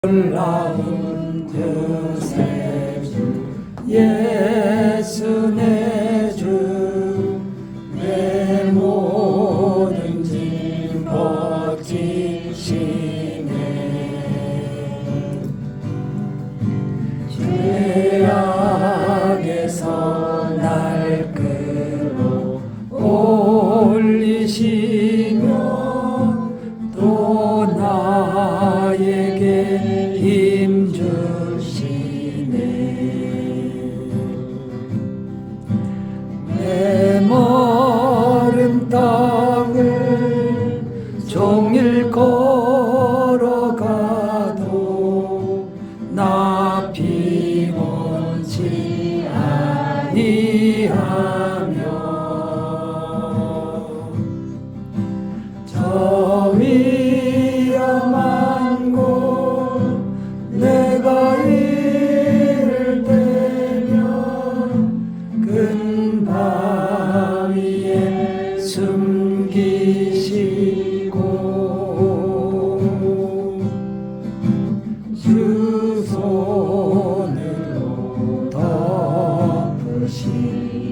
놀라운 구세주 예수 내 주 내 모든 짐 죄악에서 날 끌어 올리시 힘 주시네. 내 마른 땅을 종일 걸어가도 나 피곤치 아니하며 숨기시고 주 손으로 덮으시고